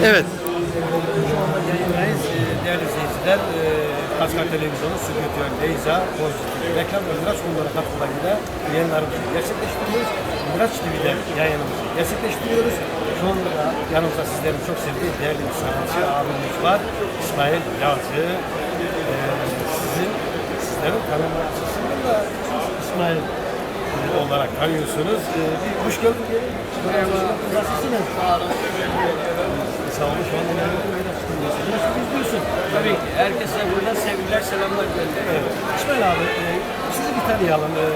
Evet. Şu anda yayındayız. Değerli izleyiciler, e, Kaskar Televizyonu Stüdyo Beyza Pozitif Reklam ve Miraç konuları katkılarıyla yayınlarımızı gerçekleştiriyoruz. Miraç TV'de yayınımızı gerçekleştiriyoruz. Şu anda da yanımızda sizlerin çok sevdiği değerli bir sanatçı abimiz var. İsmail Yağcı. Ee, sizin, sizlerin tanımak açısından da İsmail e, olarak tanıyorsunuz. Ee, bir hoş geldin. Merhaba. Nasılsınız? Sağ olun. Anda nerede Miraç TV'desin. Nasıl izliyorsun? Tabii ki herkese buradan sevgiler, selamlar gönderiyorum. Evet. İsmail abi, e, sizi bir tanıyalım. E.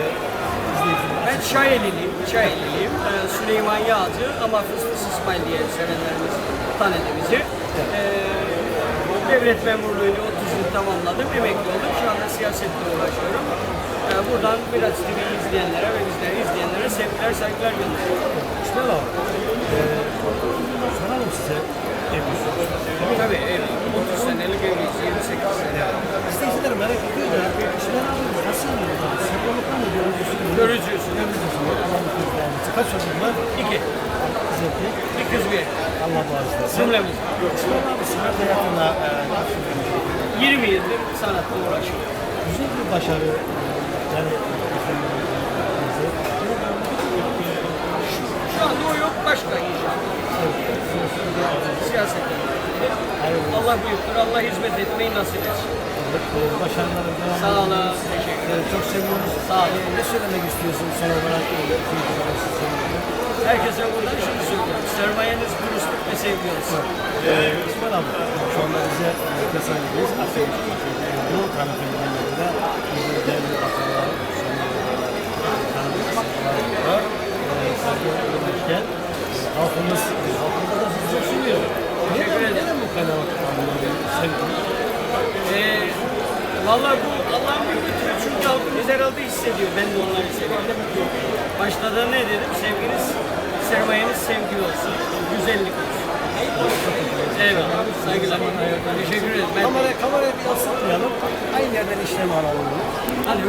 Ben Çayeliliyim, Çayeliliyim. Ee, Süleyman Yağcı ama Fıstıs İsmail diye sevenlerimiz tanıdı bizi. Ee, devlet memurluğunu 30 yıl tamamladım, emekli oldum. Şu anda siyasetle uğraşıyorum. Ee, buradan biraz TV izleyenlere ve bizleri izleyenlere sevgiler, saygılar gönderiyorum. İsmail abi, e, soralım size Kaç çocuğun var? İki. Zevkli. Bir kız bir. Allah bağışlasın. Cümlemiz. İsmail abi sanat hayatında e, 20 yıldır sanatla uğraşıyorum. güzel bir başarı yani Şu anda o yok başka inşallah. Siyaset. Allah büyüktür. Allah hizmet etmeyi nasip etsin. Başarıların devamı. Sağ olun. Teşekkür ederim. Evet, çok seviyoruz. Sağ olun. Ne söylemek istiyorsun son olarak? e. Herkese buradan şunu söylüyorum. Sermayeniz dürüstlük ve sevgi olsun. Ee, İsmail abi, şu anda bize tesadüfüz bu tanıtımlarında bize değerli bakımlar, tanıtımlarken halkımız, halkımız da sizi çok seviyor. Teşekkür ederim. Neden bu kanal kanalları sevdin? Ee, Valla bu Allah'ın bir lütfu. Çünkü halkımız herhalde hissediyor. Ben de onları seviyorum. Başta da ne dedim? Sevginiz, sermayeniz sevgi olsun. Güzellik olsun. Eyvallah. Saygılar. Teşekkür ederim. Ben Kamera, kamerayı bir yansıtmayalım. Aynı yerden işlem alalım. Hadi